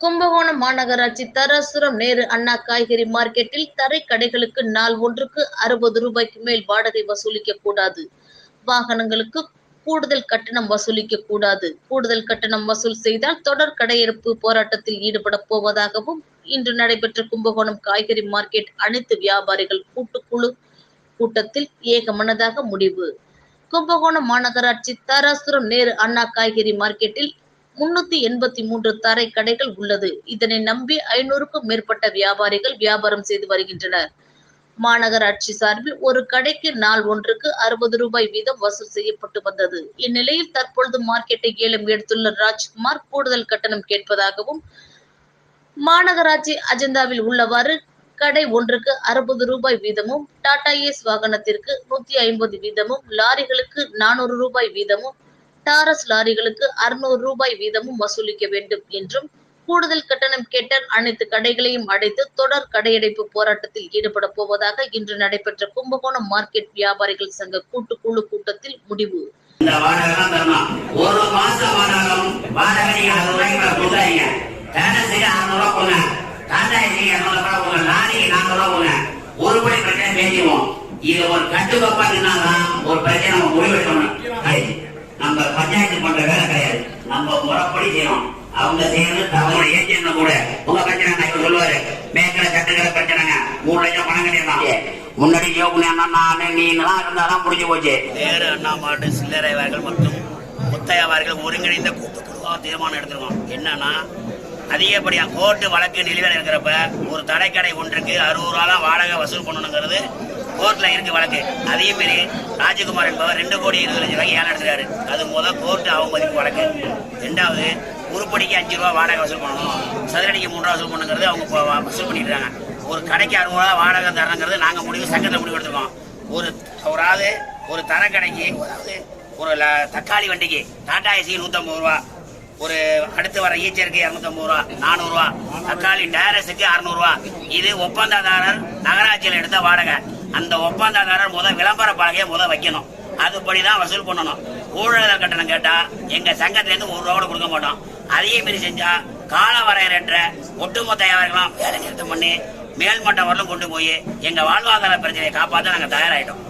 கும்பகோணம் மாநகராட்சி தராசுரம் நேரு அண்ணா காய்கறி மார்க்கெட்டில் தரை கடைகளுக்கு நாள் ஒன்றுக்கு அறுபது ரூபாய்க்கு மேல் வாடகை வசூலிக்க கூடாது. வாகனங்களுக்கு கூடுதல் கட்டணம் வசூலிக்க கூடாது. கூடுதல் கட்டணம் வசூல் செய்தால் தொடர் கடையெடுப்பு போராட்டத்தில் ஈடுபட போவதாகவும் இன்று நடைபெற்ற கும்பகோணம் காய்கறி மார்க்கெட் அனைத்து வியாபாரிகள் கூட்டுக்குழு கூட்டத்தில் ஏகமனதாக முடிவு. கும்பகோணம் மாநகராட்சி தாராசுரம் நேரு அண்ணா காய்கறி மார்க்கெட்டில் முன்னூத்தி எண்பத்தி மூன்று தரை கடைகள் உள்ளது. இதனை நம்பி ஐநூறுக்கும் மேற்பட்ட வியாபாரிகள் வியாபாரம் செய்து வருகின்றனர். மாநகராட்சி சார்பில் ஒரு கடைக்கு நாள் ஒன்றுக்கு அறுபது ரூபாய் வீதம் வசூல் செய்யப்பட்டு வந்தது. இந்நிலையில் தற்பொழுது மார்க்கெட்டை ஏலம் எடுத்துள்ள ராஜ்குமார் கூடுதல் கட்டணம் கேட்பதாகவும் மாநகராட்சி அஜெண்டாவில் உள்ளவாறு கடை ஒன்றுக்கு அறுபது ரூபாய் வீதமும் டாடா ஏஸ் வாகனத்திற்கு நூத்தி ஐம்பது வீதமும் லாரிகளுக்கு நானூறு ரூபாய் வீதமும் டாரஸ் லாரிகளுக்கு அறுநூறு ரூபாய் வீதமும் வசூலிக்க வேண்டும் என்றும் கூடுதல் கட்டணம் கேட்ட அனைத்து கடைகளையும் அடைத்து தொடர் கடையடைப்பு போராட்டத்தில் ஈடுபட போவதாக இன்று நடைபெற்ற கும்பகோணம் மார்க்கெட் வியாபாரிகள் சங்க கூட்டுக்குழு கூட்டத்தில் முடிவு. ஒரு மாசம் வாடகம் வாடகை ஒரு படி பிரச்சனை பேசிடுவோம் இது ஒரு கட்டுக்கோப்பா நின்னாதான் ஒரு பிரச்சனை முடிவெடுக்கணும் நம்ம பஞ்சாயத்து பண்ற வேலை கிடையாது. நம்ம முறைப்படி செய்யணும். அவங்க செய்யறது தவறு. ஏஜென்ட் கூட? உங்க பிரச்சனை நான் இப்ப சொல்லுவாரு. மேற்கிற சட்டங்களை பிரச்சனைங்க. மூணு லட்சம் பணம் கட்டியிருந்தாங்க. முன்னாடி யோகுனி நானு நீ எல்லாம் இருந்தாதான் முடிஞ்சு போச்சு. நேரு அண்ணா மாவட்ட சில்லறை வியாபாரிகள் மற்றும் மொத்த வியாபாரிகள் ஒருங்கிணைந்த கூட்டுக்குழுவாக தீர்மானம் எடுத்திருக்கோம். என்னன்னா அதிகப்படியாக கோர்ட்டு வழக்கு நிலுவையில் இருக்கிறப்ப ஒரு தடைக்கடை ஒன்றுக்கு அறுபது ரூபா தான் வாடகை வசூல் பண்ணணுங்கிறது கோர்ட்டில் இருக்கு வழக்கு. அதே மாரி ராஜகுமார் என்பவர் ரெண்டு கோடி இருபது லட்சம் ரூபாய் ஏலம் எடுத்துறாரு அது முதல் கோர்ட்டு அவமதிப்பு வழக்கு. ரெண்டாவது உருப்படிக்கு அஞ்சு ரூபா வாடகை வசூல் பண்ணணும். சதுரடிக்கு மூணு ரூபா வசூல் பண்ணுங்கிறது அவங்க வசூல் பண்ணிடுறாங்க ஒரு கடைக்கு அறுபது ரூபா வாடகை தரணுங்கிறது நாங்கள் முடிவு சங்கத்தில் முடிவு எடுத்துக்கோம் ஒரு ஒரு ஆளு ஒரு தரக்கடைக்கு அதாவது ஒரு ல- தக்காளி வண்டிக்கு டாடா ஏசி நூற்றம்பது ரூபா. ஒரு அடுத்து வர ஈச்சருக்கு இரநூத்தம்பது ரூபா நானூறுரூவா தக்காளி டேரஸுக்கு அறுநூறுவா இது ஒப்பந்ததாரர் நகராட்சியில் எடுத்த வாடகை. அந்த ஒப்பந்ததாரர் முதல் விளம்பர பலகையை முதல் வைக்கணும். அதுபடி தான் வசூல் பண்ணணும். ஊழல் கட்டணம் கேட்டா எங்க சங்கத்திலேருந்து ஒரு ரூபா கூட கொடுக்க மாட்டோம். அதையே மாரி செஞ்சா கால வரையறன்ற ஒட்டுமொத்த வியாபாரிகளும் வேலை நிறுத்தம் பண்ணி மேல்மட்டம் வரலும் கொண்டு போய் எங்க வாழ்வாதார பிரச்சனையை காப்பாற்ற நாங்க தயாராயிட்டோம்.